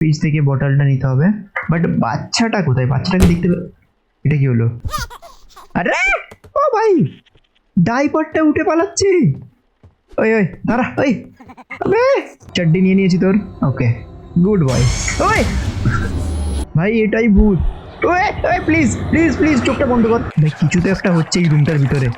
Fridge থেকে বটলটা নিতে হবে। বাট বাচ্চাটা কোথায়? বাচ্চাটাকে দেখতে এটা কি হলো? আরে, ও ভাই ডাইপারটা উঠে পালাচ্ছে। ওই ওই, দাঁড়া, ওই। আবে, চাড্ডি নিয়ে নিয়েছি তোর। ওকে গুড বয় ওই, ভাই, এটাই ভূত। ওই ওই প্লিজ প্লিজ প্লিজ চোখটা বন্ধ কর। ভাই কিছু তো একটা হচ্ছে এই রুমটার ভিতরে।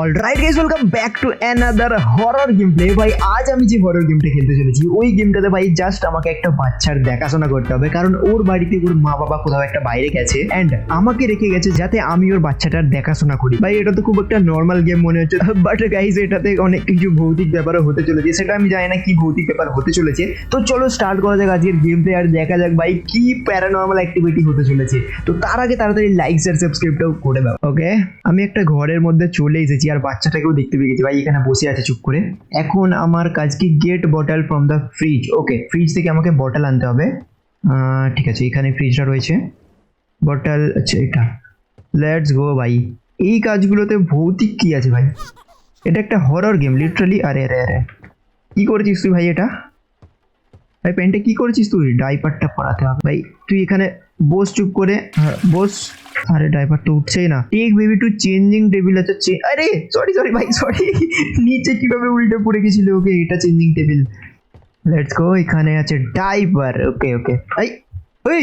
Alright guys welcome back to another horror game play ভাই, আজ আমি যে হরর গেমটা খেলতে চলেছি, ওই গেমটাতে ভাই জাস্ট আমাকে একটা বাচ্চার দেখাশোনা করতে হবে, কারণ ওর বাড়িতে ওর মা বাবা কোথাও একটা বাইরে গেছে অ্যান্ড আমাকে রেখে গেছে যাতে আমি ওর বাচ্চাটার দেখাশোনা করি। ভাই, এটা তো খুব একটা নর্মাল গেম মনে হচ্ছে বাট গাইস এটাতে অনেক কিছু ভৌতিক ব্যাপারও হতে চলেছে, সেটা আমি জানি না কি ভৌতিক ব্যাপার হতে চলেছে। তো চলো স্টার্ট করা যাক আজকের গেম প্লে আর দেখা যাক ভাই কি প্যারানর্মাল অ্যাক্টিভিটি হতে চলেছে। তো তার আগে তাড়াতাড়ি লাইক শেয়ার সাবস্ক্রাইবটাও করে দাও ওকে আমি একটা ঘরের মধ্যে চলে এসেছি আর বাচ্চাটাকেও দেখতে পেয়ে গেছি। ভাই এখানে বসে আছে চুপ করে। এখন আমার কাজ কি? Get bottle from the fridge okay fridge থেকে আমাকে বটল আনতে হবে। ঠিক আছে এখানে ফ্রিজটা রয়েছে। বটল আচ্ছা এটা। লেটস গো ভাই। এই কাজগুলোতে ভৌতিক কি আছে ভাই? এটা একটা হরর গেম লিটারালি আরে আরে আরে। কি করেছিস তুই ভাই এটা? ভাই প্যান্টে কি করেছিস তুই? ডাইপারটা পরাতে হবে। ভাই তুই এখানে বস চুপ করে। হ্যাঁ, বস। আরে ড্রাইভার তো উঠছেই না। Take baby to changing table আছে। আরে সরি সরি ভাই সরি নিচে কীভাবে উল্টে পড়ে গেছিল ওকে? এটা চেঞ্জিং টেবিল লেটস গো এখানে আছে ড্রাইভার ওকে ওকে এই ওই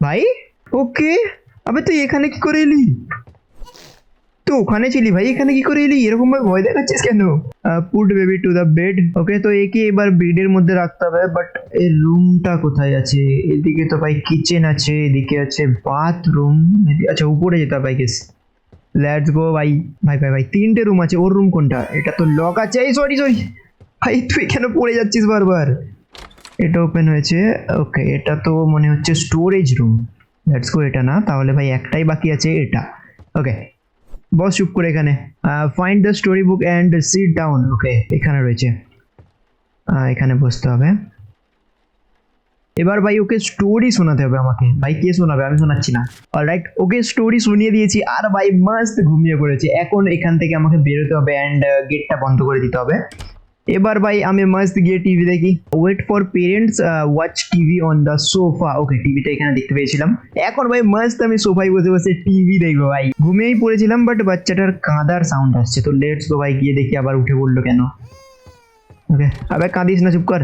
ভাই ওকে আবে তুই এখানে কি করে এলি? তো ওখানে ছিলি ভাই, এখানে কি করে এলি? এরকম ভাবে ভয় দেখাচ্ছিস কেন? Put baby to the bed okay তো একে এবার বেডের মধ্যে রাখতে হবে বাট এই রুমটা কোথায় আছে? এদিকে তো ভাই কিচেন আছে, এদিকে আছে বাথরুম আচ্ছা উপরে যেতে হবে গেস লেটস গো ভাই ভাই ভাই ভাই তিনটে রুম আছে, ওর রুম কোনটা? এটা তো লক আছে। এই সরি সরি ভাই, তুই কেন পড়ে যাচ্ছিস বারবার। এটা ওপেন হয়েছে ওকে এটা তো মনে হচ্ছে স্টোরেজ রুম লেটস গো এটা না, তাহলে ভাই একটাই বাকি আছে, এটা ওকে বস, চুপ করে এখানে। Find the story book and sit down okay এখানে রয়েছে। এখানে বসতে হবে। এবার ভাই, ওকে স্টোরি শোনাতে হবে আমাকে। ভাই, কে শোনাবে? আমি শোনাচ্ছি না। অলরাইট ওকে স্টোরি শুনিয়ে দিয়েছি আর ভাই মাস্ত ঘুমিয়ে পড়েছে। এখন এখান থেকে আমাকে বেরোতে হবে অ্যান্ড গেটটা বন্ধ করে দিতে হবে। এবার ভাই আমি মাস্ত গিয়ে টিভি দেখি। Wait for parents watch TV on the sofa okay টিভিটা এখানে দেখতে পেয়েছিলাম। এখন ভাই মাস্ত আমি সোফায় বসে বসে টিভি দেখব ভাই। ঘুমিয়েই পড়েছিলাম বাট বাচ্চাটার কাঁদার সাউন্ড আসছে। তো লেটস গো ভাই, গিয়ে দেখি আবার উঠে পড়ল কেন। ওকে আবে কাঁদিস না, চুপ কর।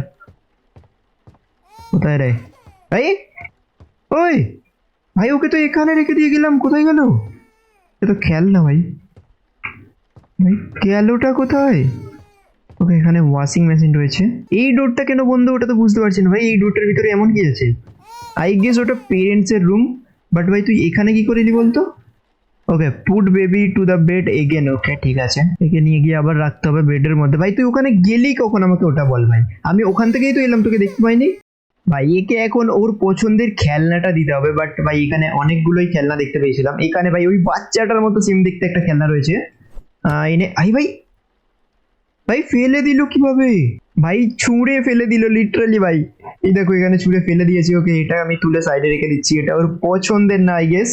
কোথায় রে? ভাই? ওই! ভাই, ওকে তো এখানে রেখে দিয়ে গেলাম, কোথায় গেল? এ তো খেয়াল না ভাই। ভাই গেলোটা কোথায়? ওকে এখানে ওয়াশিং মেশিন রয়েছে। এই ডোরটা কেন বন্ধ? ওটা তো বুঝতে পারছি না। ভাই, এই ডোরটার ভিতরে এমন কি আছে? আই গেস ওটা পেরেন্টস এর রুম বাট ভাই, তুই এখানে কি করে এলি বলতো? Okay put baby to the bed again okay ঠিক আছে। একে নিয়ে গিয়ে আবার রাখতে হবে বেডের মধ্যে। ভাই, তুই ওখানে গেলি কখন? আমাকে ওটা বল ভাই। আমি ওখান থেকেই তো এলাম, তোকে দেখতে পাইনি। ভাই, একে এখন ওর পছন্দের খেলনাটা দিতে হবে বাট ভাই, এখানে অনেকগুলোই খেলনা দেখতে পেয়েছিলাম। এখানে ভাই, ওই বাচ্চাটার মতো সিম দেখতে একটা খেলনা রয়েছে। এনে আই ভাই ভাই, ফেলে দিল কীভাবে? ভাই, ছুঁড়ে ফেলে দিল লিটারালি ভাই। এই দেখো, এখানে ছুঁড়ে ফেলে দিয়েছি ওকে এটা আমি তুলে সাইডে রেখে দিচ্ছি, এটা ওর পছন্দের না আই গেস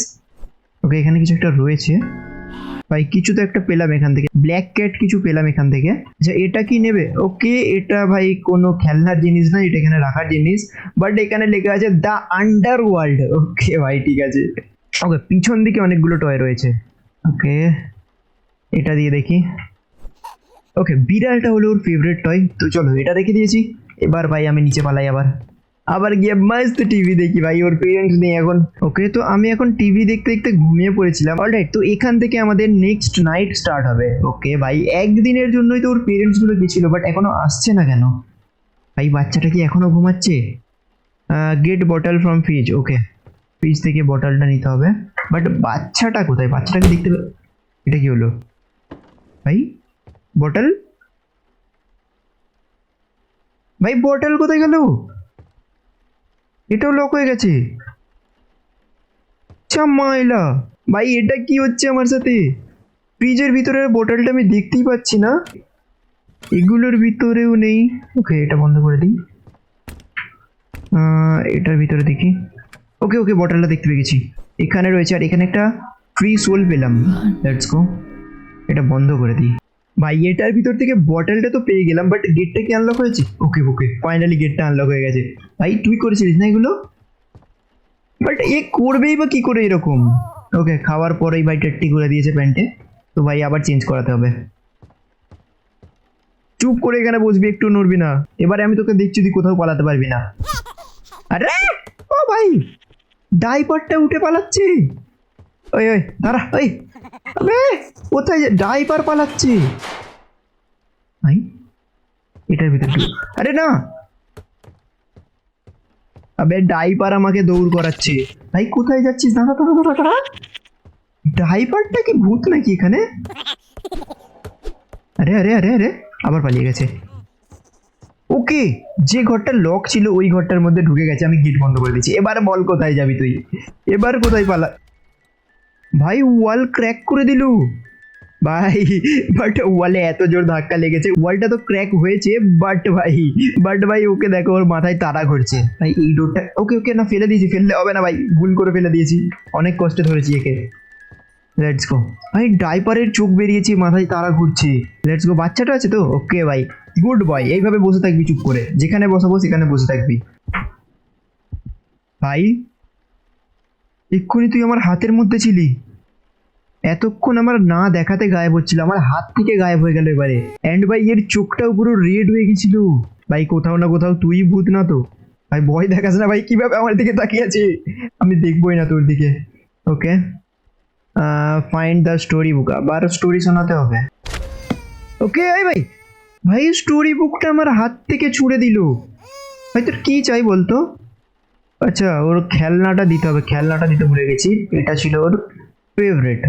ওকে এখানে কিছু একটা রয়েছে। ভাই, কিছু তো একটা পেলাম এখান থেকে। ব্ল্যাক ক্যাট কিছু পেলাম এখান থেকে। আচ্ছা এটা কি নেবে? ওকে এটা ভাই, কোনো খেলনার জিনিস না, এটা এখানে রাখার জিনিস। বাট এখানে লেখা আছে দ্য আন্ডার ওয়ার্ল্ড ওকে ভাই, ঠিক আছে। ওকে পিছন দিকে অনেকগুলো টয় রয়েছে। ওকে এটা দিয়ে দেখি। ওকে বিড়ালটা হলো ওর ফেভারিট টয় তো চলো, এটা রেখে দিয়েছি। এবার ভাই, আমি নিচে পালাই আবার। আবার গিয়ে মাস্ত টিভি দেখি ভাই, ওর পেরেন্টস নেই এখন। ওকে তো আমি এখন টিভি দেখতে দেখতে ঘুমিয়ে পড়েছিলাম। অলরাইট তো এখান থেকে আমাদের নেক্সট নাইট স্টার্ট হবে। ওকে ভাই, একদিনের জন্যই তো ওর পেরেন্টসগুলো গেছিল বাট এখনও আসছে না কেন? ভাই, বাচ্চাটা কি এখনও ঘুমাচ্ছে? Get bottle from fridge okay fridge থেকে বটলটা নিতে হবে। বাট বাচ্চাটা কোথায়? বাচ্চাটাকে দেখতে এটা কি হলো? ভাই বটল ভাই বটল কোথায় গেল? এটাও লক হয়ে গেছে। মাইলা ভাই, এটা কি হচ্ছে আমার সাথে? ফ্রিজের ভিতরের বোতলটা আমি দেখতেই পাচ্ছি না। এগুলোর ভিতরেও নেই। ওকে এটা বন্ধ করে দিই। এটার ভিতরে দেখি। ওকে ওকে বটলটা দেখতে পেয়ে গেছি। এখানে রয়েছে, আর এখানে একটা ফ্রি সোল পেলাম। লেটস গো এটা বন্ধ করে দিই। ভাই, এটার ভিতর থেকে বটলটা তো পেয়ে গেলাম বাট গেটটা কি আনলক হয়েছে? ওকে ওকে ফাইনালি গেটটা আনলক হয়ে গেছে। ভাই, তুই করেছিলিস না এগুলো? বাট এ করবেই বা কি করে এরকম? ওকে খাওয়ার পরেই ভাই টেট্টি করে দিয়েছে প্যান্টে। তো ভাই, আবার চেঞ্জ করাতে হবে। চুপ করে এখানে বসবি একটু, নড়বি না। এবারে আমি তোকে দেখছি তুই কোথাও পালাতে পারবি না। আরে, ও ভাই ডাইপারটা উঠে পালাচ্ছে। ওই ওই, দাঁড়া, ওই। আবে, কোথায় ডাইপার পালাচ্ছে? ভাই এটার আরে না! আবে আমাকে দৌড় করাচ্ছে। ভাই, কোথায় যাচ্ছিস? দাঁড়া দাঁড়া দাঁড়া দাঁড়া। ডাইপারটা কি ভূত নাকি এখানে? আরে আরে আরে আরে, আবার পালিয়ে গেছে। ওকে, যে ঘরটা লক ছিল, ওই ঘরটার মধ্যে ঢুকে গেছে। আমি গেট বন্ধ করে দিয়েছি। এবার বল কোথায় যাবি তুই? এবার কোথায় পালা ভাই ওয়াল ক্র্যাক করে দিলু। ভাই বাট ওয়ালে এত জোর ধাক্কা লেগেছে। ওয়ালটা তো ক্র্যাক হয়েছে বাট ভাই বাট ভাই, ওকে দেখো, ওর মাথায় তারা ঘুরছে। ভাই, এই ডোরটা ওকে ওকে, না, ফেলে দিয়েছি, ফেললে হবে না ভাই, ভুল করে ফেলে দিয়েছি। অনেক কষ্টে ধরেছি একে। লেটস গো ভাই ডাইপারের চোখ বেরিয়েছে, মাথায় তারা ঘুরছে। লেটস গো বাচ্চাটা আছে তো? ওকে ভাই গুড বয় এইভাবে বসে থাকবি, চুপ করে। যেখানে বসাবো, সেখানে বসে থাকবি। ভাই, এক্ষুনি তুই আমার হাতের মধ্যে ছিলি। এতক্ষণ আমার না দেখাতে গায়েব হচ্ছিল, আমার হাত থেকে গায়েব হয়ে গেল এবারে। অ্যান্ড ভাই, এর চোখটাও পুরো রেড হয়ে গেছিল। ভাই, কোথাও না কোথাও তুই ভূত না তো। ভাই, ভয় দেখাস না ভাই, কীভাবে আমার দিকে তাকিয়ে আছে? আমি দেখবোই না তোর দিকে। Okay find the story book আবার স্টোরি শোনাতে হবে। ওকে এই ভাই ভাই স্টোরি বুকটা আমার হাত থেকে ছুঁড়ে দিল। ভাই, তোর কী চাই বলতো? আচ্ছা ওর খেলনাটা দিতে হবে, খেলনাটা দিতে ভুলে গেছি। এটা ছিল ওর ফেভারিট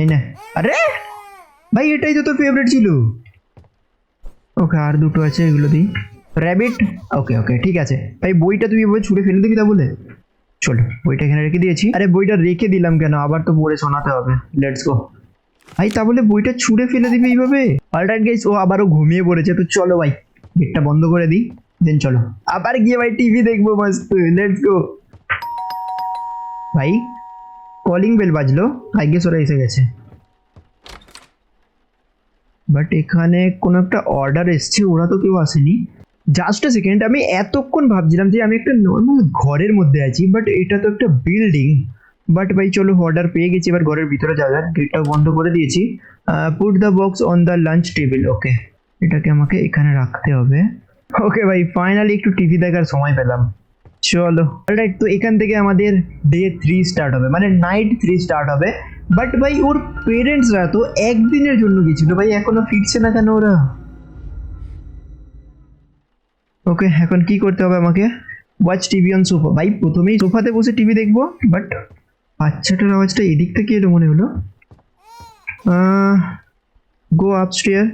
এই না। আরে! ভাই, এটাই তো তোর ফেভারিট ছিল। ওকে, আর দুটো আছে, এগুলো দিই। র্যাবিট ওকে ওকে, ঠিক আছে। ভাই, বইটা তুই এভাবে ছুঁড়ে ফেলে দিবি তা বলে? চলো, বইটা এখানে রেখে দিয়েছি। আরে, বইটা রেখে দিলাম কেন? আবার তো পড়ে শোনাতে হবে। লেটস গো ভাই, তা বলে বইটা ছুঁড়ে ফেলে দিবি এইভাবে? অলরাইট গাইস ও আবারও ঘুমিয়ে পড়েছে। তো চলো ভাই, গেটটা বন্ধ করে দিই। দেন চলো। আবার গিয়ে ভাই টিভি দেখব, মস্ত। লেটস গো ভাই কলিং বেল বাজলো। আই গেস ওরা এসে গেছে। বাট এখানে কোনো একটা অর্ডার এসছে, ওরা তো কেউ আসেনি। জাস্ট এ সেকেন্ড আমি এতক্ষণ ভাবছিলাম যে আমি একটা নর্মাল ঘরের মধ্যে আছি বাট এটা তো একটা বিল্ডিং বাট ভাই, চলো অর্ডার পেয়ে গেছি, এবার ঘরের ভিতরে যাওয়া যাক। গেটটাও বন্ধ করে দিয়েছি। Put the box on the lunch table okay এটাকে আমাকে এখানে রাখতে হবে। ওকে ভাই ফাইনালি একটু টিভি দেখার সময় পেলাম। চলো। রাইট তো এখান থেকে আমাদের ডে থ্রি স্টার্ট হবে। মানে নাইট থ্রি স্টার্ট হবে। বাট ভাই, ওর পেরেন্টসরা তো একদিনের জন্য গেছিল। ভাই, এখনও ফিরছে না কেন ওরা? ওকে এখন কি করতে হবে আমাকে? ওয়াচ টিভি অন সোফা ভাই, প্রথমেই সোফাতে বসে টিভি দেখব বাট বাচ্চাটার আওয়াজটা এদিক থেকে এলো মনে হলো। Go upstairs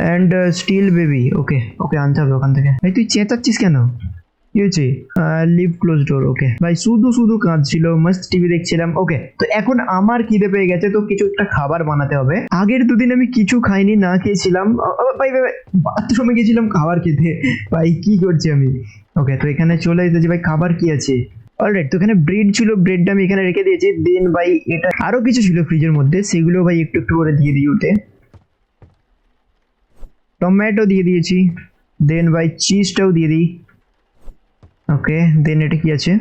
and steal baby okay okay আনতে হবে ওখান থেকে। ভাই, তুই চেঁচাচ্ছিস কেন? হয়েছে লিভ ক্লোজ ডোর ওকে ভাই, শুধু শুধু কাঁদছিল মস্ত টিভি দেখছিলাম ওকে তো এখন আমার খিদে পেয়ে গেছে, তো কিছু একটা খাবার বানাতে হবে। আগের দুদিন আমি কিছু খাইনি, না খেয়েছিলাম ভাই ভাই বাথরুমে গেছিলাম খাবার খেতে, ভাই, কি করছি আমি? ওকে তো এখানে চলে এসেছি, ভাই, খাবার কি আছে? অলরাইট তো এখানে ব্রেড ছিল ব্রেডটা আমি এখানে রেখে দিয়েছি দেন ভাই, এটা আরও কিছু ছিল ফ্রিজের মধ্যে, সেগুলো, ভাই, একটু একটু করে দিয়ে দিই ওতে। টমেটো দিয়ে দিয়েছি দেন ভাই চিজটাও দিয়ে দিই। ওকে দেন এটা কি আছে?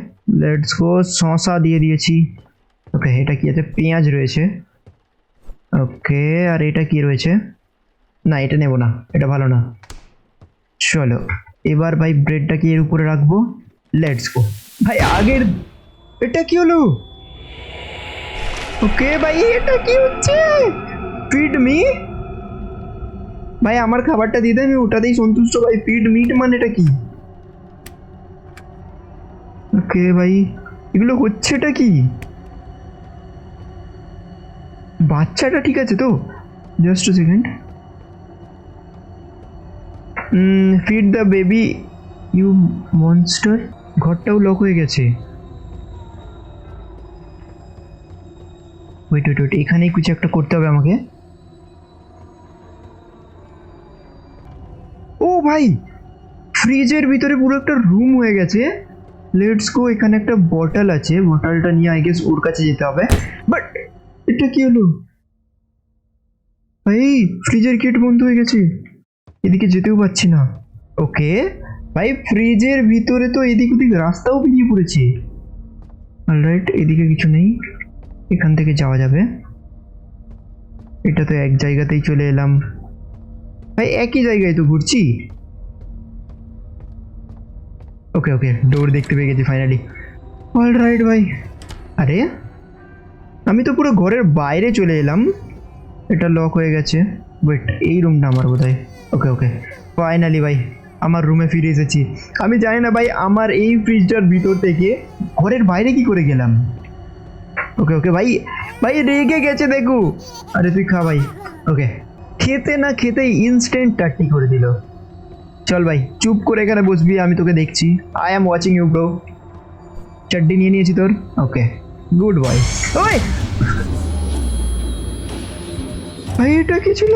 লেটস গো শসা দিয়ে দিয়েছি। ওকে এটা কি আছে? পেঁয়াজ রয়েছে। ওকে আর এটা কি রয়েছে? না, এটা নেব না, এটা ভালো না। চলো, এবার ভাই ব্রেডটা কি এর উপরে রাখব? লেটস গো ভাই, আগের, এটা কি হলো? ওকে ভাই, এটা কি হচ্ছে? ফিড মি ভাই, আমার খাবারটা দিয়ে আমি ওটাতেই সন্তুষ্ট, ভাই। ফিড মিট মানে এটা কি? ওকে ভাই? এগুলো হচ্ছেটা কি? বাচ্চাটা ঠিক আছে তো? Just second feed the baby you monster ঘরটাও লক হয়ে গেছে। ওয়েট ওয়েট ওয়েট এখানেই কিছু একটা করতে হবে আমাকে। ও ভাই ফ্রিজের ভিতরে পুরো একটা রুম হয়ে গেছে। লেটস গো এখানে একটা বটল আছে। বটলটা নিয়ে আই গেস ওর কাছে যেতে হবে। বাট এটা কি হলো? ভাই ফ্রিজের গেট বন্ধ হয়ে গেছে। এদিকে যেতেও পাচ্ছি না। ওকে ভাই ফ্রিজের ভিতরে তো এদিক ওদিক রাস্তাও বেরিয়ে পড়েছে। অলরাইট এদিকে কিছু নেই। এখান থেকে যাওয়া যাবে। এটা তো এক জায়গাতেই চলে এলাম। ভাই, একই জায়গায় তো ঘুরছি। ওকে ওকে ডোর দেখতে পেয়ে গেছি ফাইনালি অল রাইট ভাই আরে? আমি তো পুরো ঘরের বাইরে চলে এলাম। এটা লক হয়ে গেছে। ওয়েট এই রুমটা আমার বোধ ওকে ওকে ফাইনালি ভাই আমার রুমে ফিরে এসেছি। আমি জানি না ভাই আমার এই ফ্রিজটার ভিতর থেকে ঘরের বাইরে কি করে গেলাম? ওকে ওকে ভাই ভাই রেগে গেছে দেখু আরে, তুই খা ভাই ওকে খেতে না খেতেই ইনস্ট্যান্ট টাট্টি করে দিল। চল ভাই, চুপ করে এখানে বসবি, আমি তোকে দেখছি। I am watching you bro চাড্ডি নিয়ে নিয়েছি তোর? ওকে গুড বয় ওই! ভাই, এটা কি ছিল?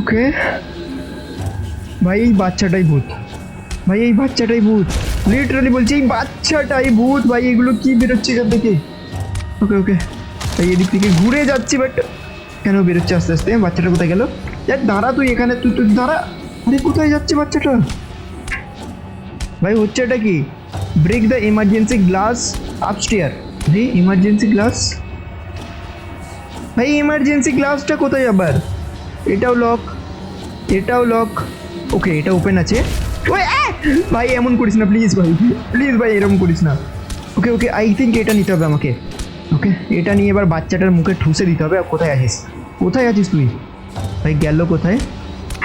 ওকে ভাই, এই বাচ্চাটাই ভূত। ভাই, এই বাচ্চাটাই ভূত। লিটারালি বলছি, এই বাচ্চাটাই ভূত। ভাই, এগুলো কি বেরোচ্ছে এখান থেকে? ওকে ওকে তাই এদিক থেকে ঘুরে যাচ্ছি বাট কেন বেরোচ্ছে আস্তে আস্তে? বাচ্চাটা কোথায় গেল? দেখ, দাঁড়া তুই এখানে, তুই তুই দাঁড়া। আরে, কোথায় যাচ্ছে বাচ্চাটা? ভাই, হচ্ছে এটা কি? Break the emergency glass upstairs রে ইমার্জেন্সি গ্লাস ভাই ইমার্জেন্সি গ্লাসটা কোথায় আবার? এটাও লক এটাও লক ওকে এটা ওপেন আছে। ওই! ভাই, এমন করিস না প্লিজ ভাই। প্লিজ ভাই, এরকম করিস না। ওকে ওকে আই থিঙ্ক এটা নিতে হবে আমাকে। ওকে? এটা নিয়ে এবার বাচ্চাটার মুখে ঠুসে দিতে হবে কোথায় আছিস? কোথায় আছিস তুই? ভাই, গেল কোথায়?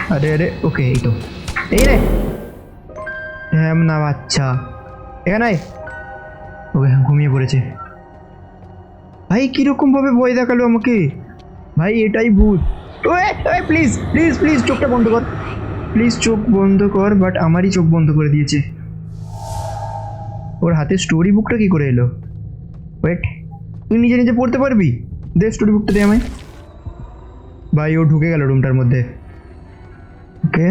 আরে আরে, ওকে, এই তো। এই রে! হ্যাঁ না, বাচ্চা। এখানে। ওকে ঘুমিয়ে পড়েছে। ভাই কীরকম ভাবে ভয় দেখাল আমাকে? ভাই, এটাই ভূত। ওয়ে প্লিজ প্লিজ প্লিজ চোখটা বন্ধ কর। প্লিজ চোখ বন্ধ কর বাট আমারই চোখ বন্ধ করে দিয়েছে। ওর হাতে স্টোরি বুকটা কী করে এলো? ওয়েট তুই নিজে নিজে পড়তে পারবি? দে স্টোরি বুকটা দে আমায়। ভাই, ও ঢুকে গেল রুমটার মধ্যে। ওকে?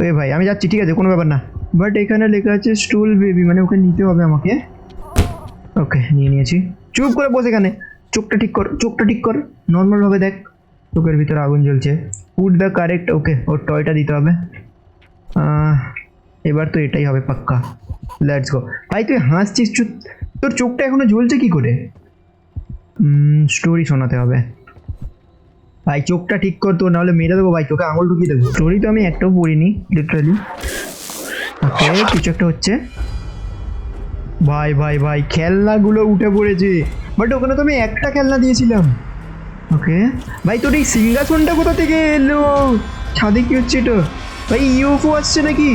ওই ভাই, আমি যাচ্ছি, ঠিক আছে, কোনো ব্যাপার না। বাট এখানে লেখা আছে স্টুল বেবি মানে ওকে নিতে হবে আমাকে। ওকে, নিয়ে নিয়েছি। চুপ করে বসে এখানে। চোখটা ঠিক কর, চোখটা ঠিক কর। নর্মালভাবে দেখ। চোখের ভিতরে আগুন জ্বলছে। পুট দ্য কারেক্ট ওকে, ওর টয়টা দিতে হবে। এবার তো এটাই হবে পাক্কা। লেটস গো ভাই, তুই হাসছিস? তোর চোখটা এখনও জ্বলছে কি করে? স্টোরি শোনাতে হবে। ভাই, চোখটা ঠিক করতো নাহলে মেরে দেবো ভাই, তোকে আঙুল ঢুকিয়ে দেবো। স্টোরি তো আমি একটাও পড়িনি লিটারালি ওকে কিছু একটা হচ্ছে। ভাই ভাই ভাই, খেলনাগুলো উঠে পড়েছে। বাট ওখানে তো আমি একটা খেলনা দিয়েছিলাম। ওকে ভাই, তোর এই সিংহাসনটা কোথা থেকে এলো? ছাদে কি হচ্ছে এটা? ভাই ইউএফও আসছে নাকি?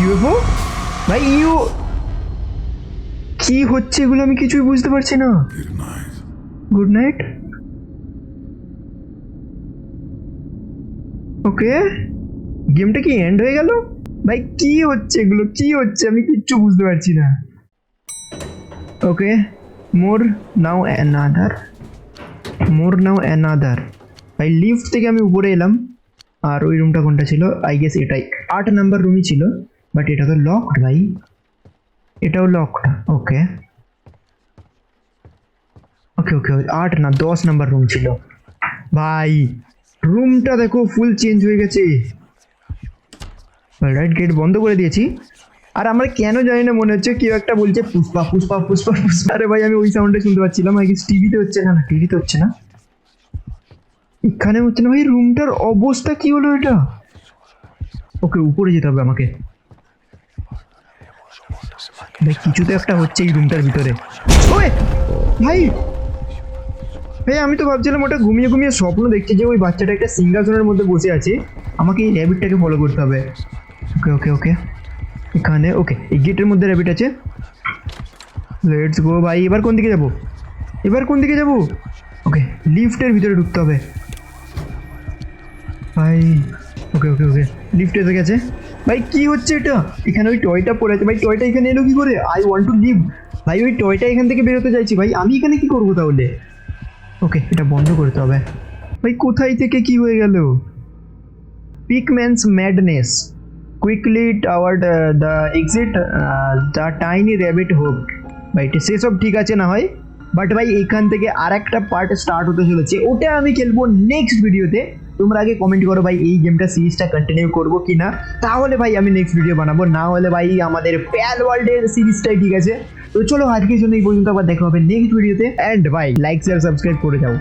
ইউএফও ভাই ইউ কি হচ্ছে এগুলো আমি কিছুই বুঝতে পারছি না। গুড নাইট ওকে গেমটা কি এন্ড হয়ে গেল? ভাই, কি হচ্ছে এগুলো? কি হচ্ছে? আমি কিচ্ছু বুঝতে পারছি না। Okay more now another more now another ভাই লিফট থেকে আমি উপরে এলাম। আর ওই রুমটা কোনটা ছিল? আই গেস এটাই। আট নাম্বার রুমই ছিল বাট এটা তো লকড ভাই। এটাও লকড ওকে ওকে ওকে আট না, দশ নাম্বার রুম ছিল। ভাই রুমটা দেখো ফুল চেঞ্জ হয়ে গেছে। রাইট গেট বন্ধ করে দিয়েছি। আর আমার কেন জানি না, মনে হচ্ছে কেউ একটা বলছে, পুষ্পা পুষ্পা পুষ্পা পুষ্পা। আরে ভাই, আমি ওই সাউন্ডটা শুনতে পাচ্ছিলাম আই গেস টিভিতে হচ্ছে না না টিভিতে হচ্ছে না। এখানে হচ্ছে না, ভাই রুমটার অবস্থা কি হলো এটা? ওকে উপরে যেতে হবে আমাকে। ভাই কিছু তো একটা হচ্ছে এই রুমটার ভিতরে। ওই, ভাই! ভাই আমি তো ভাবছিলাম ওটা ঘুমিয়ে ঘুমিয়ে স্বপ্ন দেখছি যে ওই বাচ্চাটা একটা সিংহাসনের মধ্যে বসে আছে। আমাকে এই র্যাবিটটাকে ফলো করতে হবে। ওকে ওকে ওকে এখানে ওকে এই গেটের মধ্যে র্যাবিট আছে। লেটস গো ভাই এবার কোন দিকে যাব? এবার কোন দিকে যাব? ওকে লিফটের ভিতরে ঢুকতে হবে। ভাই ওকে ওকে ওকে লিফট এসে গেছে। ভাই, কি হচ্ছে এটা? এখানে ওই টয়টা পড়ে আছে। ভাই টয়টা এখানে এলো কি করে? আই ওয়ান্ট টু লিভ ভাই, ওই টয়টা এখান থেকে বেরোতে চাইছি। ভাই, আমি এখানে কি করব তাহলে? ওকে, এটা বন্ধ করতে হবে। ভাই, কোথায় থেকে কি হয়ে গেল? Pickman's madness quickly toward the exit the tiny rabbit hope ভাই সেসব ঠিক আছে না হয়? বাট ভাই, এখান থেকে আর একটা পার্ট স্টার্ট হতে চলেছে। ওটা আমি খেলব নেক্সট ভিডিওতে তোমরা আগে কমেন্ট করো ভাই, এই গেমটা সিরিজটা কন্টিনিউ করব কি না তাহলে ভাই, আমি নেক্সট ভিডিও বানাবো। না হলে ভাই, আমাদের প্যাল ওয়ার্ল্ডের সিরিজটাই ঠিক আছে। তো চলো আজকের জন্য এই পর্যন্ত আবার দেখা হবে নেক্সট ভিডিওতে অ্যান্ড ভাই লাইক শেয়ার সাবস্ক্রাইব করে যাও